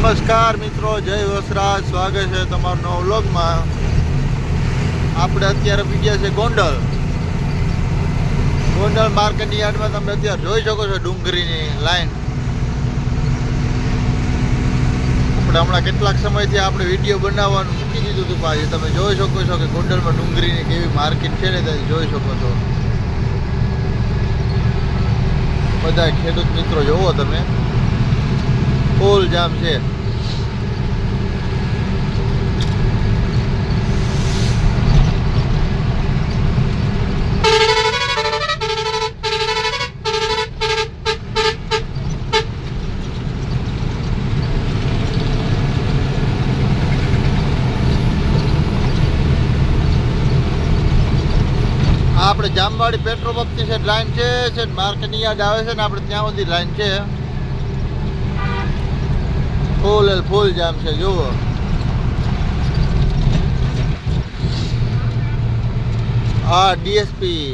નમસ્કાર મિત્રો, જય વસરાજ. સ્વાગત છે તમારું નવ વ્લોગમાં. આપણે અત્યારે પીગ્યા છે ગોંડલ. ગોંડલ માર્કેટની યાર્ડમાં તમે અત્યારે જોઈ શકો છો ડુંગળીની લાઈન. આપણે હમણાં કેટલાક સમયથી આપણે વીડિયો બનાવવાનું મૂકી દીધું હતું પાછી. તમે જોઈ શકો છો કે ગોંડલમાં ડુંગળીની કેવી માર્કેટ છે ને તમે જોઈ શકો છો. બધા ખેડૂત મિત્રો, જોવો તમે. ફૂલ જામ છે આ આપણે જામવાડી પેટ્રોલ પંપની છે લાઈન છે છે માર્કેટની યાદ આવે છે ને આપણે ત્યાં સુધી લાઈન છે ફૂલ એલ ફૂલ જામ છે જુઓ આ ડીએસપી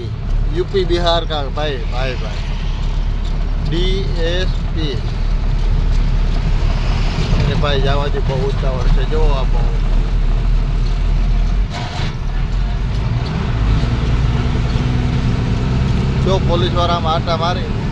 यूपी बिहार का भाई भाई भाई ડીએસપી એ ભાઈ જવાથી બહુ ઉતાવળ છે જો આ બહુ જો પોલીસ વાળામાં આટા મારી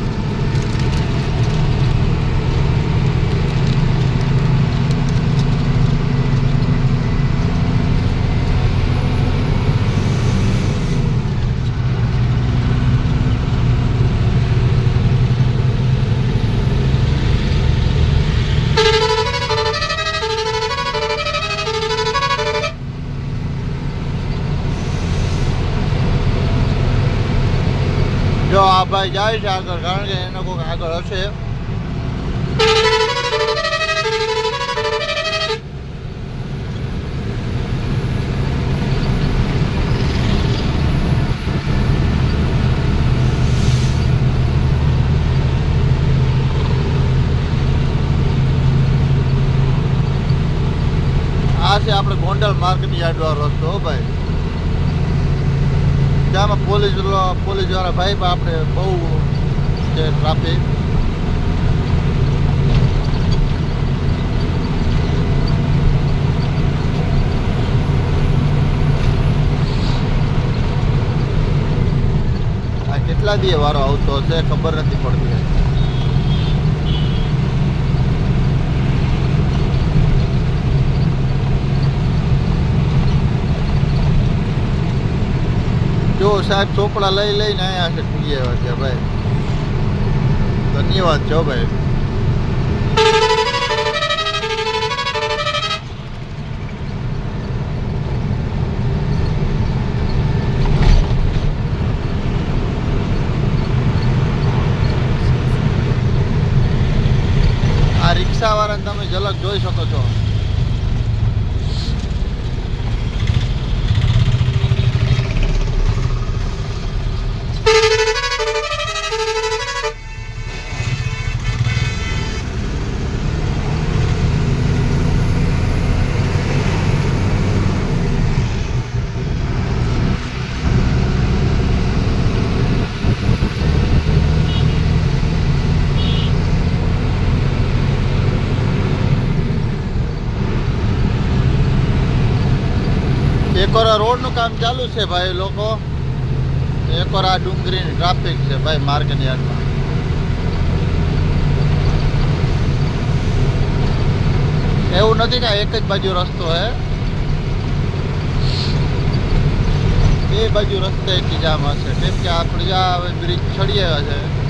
જો આ ભાઈ જાય છે આગળ, કારણ કે એનો કોઈક આગળ હશે. આ છે આપણે ગોંડલ માર્કેટ યાર્ડ વાળો રસ્તો ભાઈ. ત્યાંમાં પોલીસ પોલીસવાળા ભાઈ પણ આપણે બહુ છે ટ્રાફિક. કેટલા દિવસ વારો આવતો હશે ખબર નથી પડતી. જો સાહેબ ચોપડા લઈ લઈને અહીંયા છે ખુલી આવ્યા છે ભાઈ. ધન્યવાદ છો, ભાઈ. રિક્ષાવાળાને તમે ઝલક જોઈ શકો છો. એકોરા રોડનું કામ ચાલુ છે ભાઈ લોકો. એકોરા ડુંગરીની ટ્રાફિક છે ભાઈ માર્કેટ યાર્ડમાં એવું નથી કે એક જ બાજુ રસ્તો હે. બે બાજુ રસ્તે જામ હશે. કેમ કે આપણે જ્યાં હવે બ્રિજ ચડી આવ્યા છે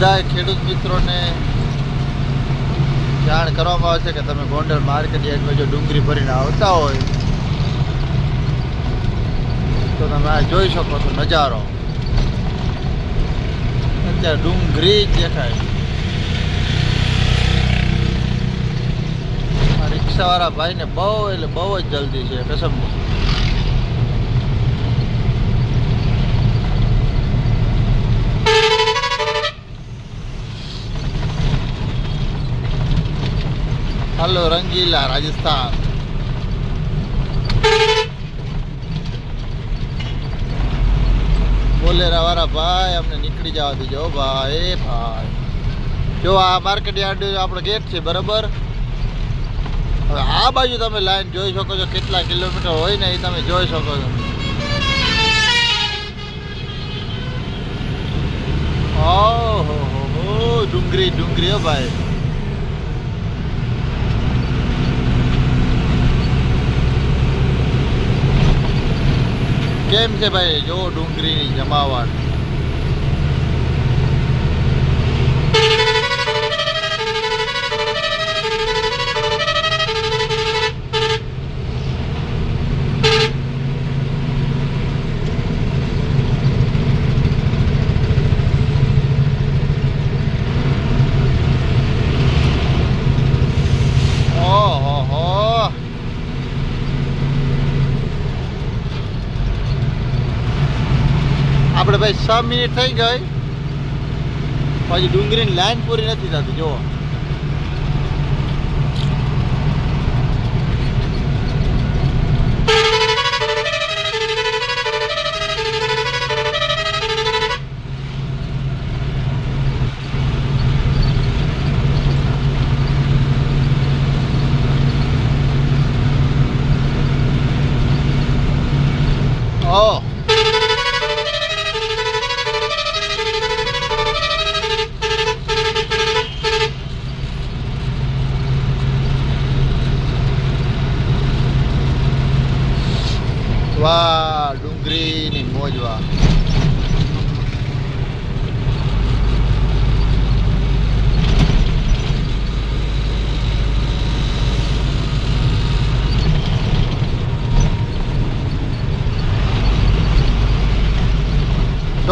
બધા ખેડૂત મિત્રોને જાણ કરવામાં આવે છે કે તમે ગોંડલ માર્કેટ યાર્ડમાં જો ડુંગળી ભરીને આવતા હોય, તો તમે આ જોઈ શકો છો નજારો. અત્યારે ડુંગળી જ દેખાય રિક્ષાવાળા ભાઈને બહુ એટલે બહુ જ જલ્દી છે કસમ હાલો રંગીલા રાજસ્થાન બોલેરા વાળા ભાઈ, અમને નીકળી જવા દેજો ભાઈ ભાઈ. જો આ માર્કેટ યાર્ડ આપણો ગેટ છે, બરાબર? હવે આ બાજુ તમે લાઈન જોઈ શકો છો, કેટલા કિલોમીટર હોય ને એ તમે જોઈ શકો છો. ઓહો ડુંગરી ડુંગરી હો ભાઈ. કેમ છે ભાઈ? જો ડુંગળીની જમાવટ. આપણે ભાઈ છ મિનિટ થઈ ગઈ. પછી ડુંગળીની લાઈન પૂરી નથી થતી જુઓ.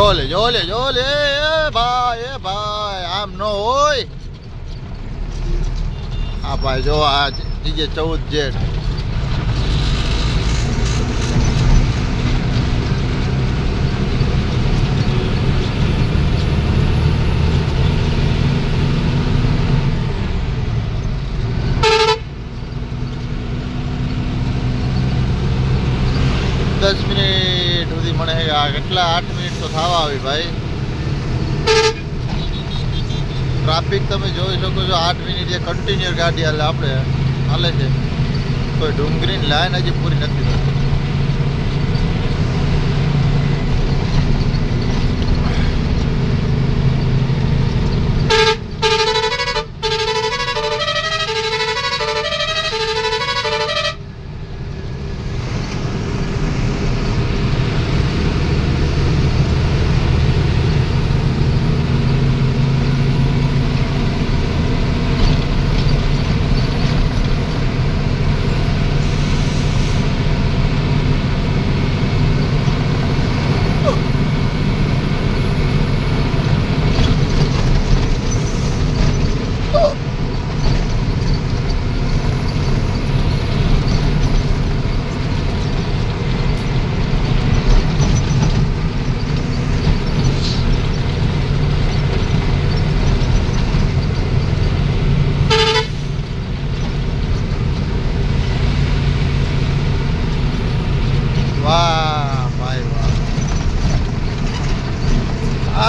જોલે જોલે જોલે એ ભાઈ એ ભાઈ આમ ન હોય. આ ભાઈ જો આ ડીજે ચૌદ જેઠ દસ મિનિટ સુધી મને આ કેટલા આઠ મિનિટ? તો આવી ભાઈ. ટ્રાફિક તમે જોઈ શકો છો, આઠ મિનિટ જે કન્ટિન્યુ ગાડી હાલે આપણે હાલે છે. કોઈ ડુંગરીની લાઈન હજી પૂરી નથી થતી.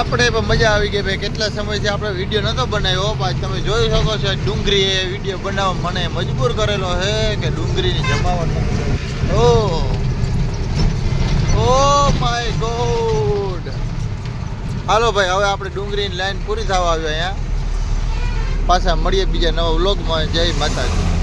આપણે પણ મજા આવી ગઈ ભાઈ. કેટલા સમયથી આપણે વીડિયો નહોતો બનાવ્યો. પાછ તમે જોઈ શકો છો ડુંગળી એ વીડિયો બનાવવા મને મજબૂર કરેલો છે કે ડુંગળીની જમાવટ ઓ ઓ માય ગોડ. હાલો ભાઈ, હવે આપણે ડુંગળીની લાઈન પૂરી થવા આવ્યો અહીંયા. પાછા મળીએ બીજા નવા વ્લોગમાં. જય માતાજી.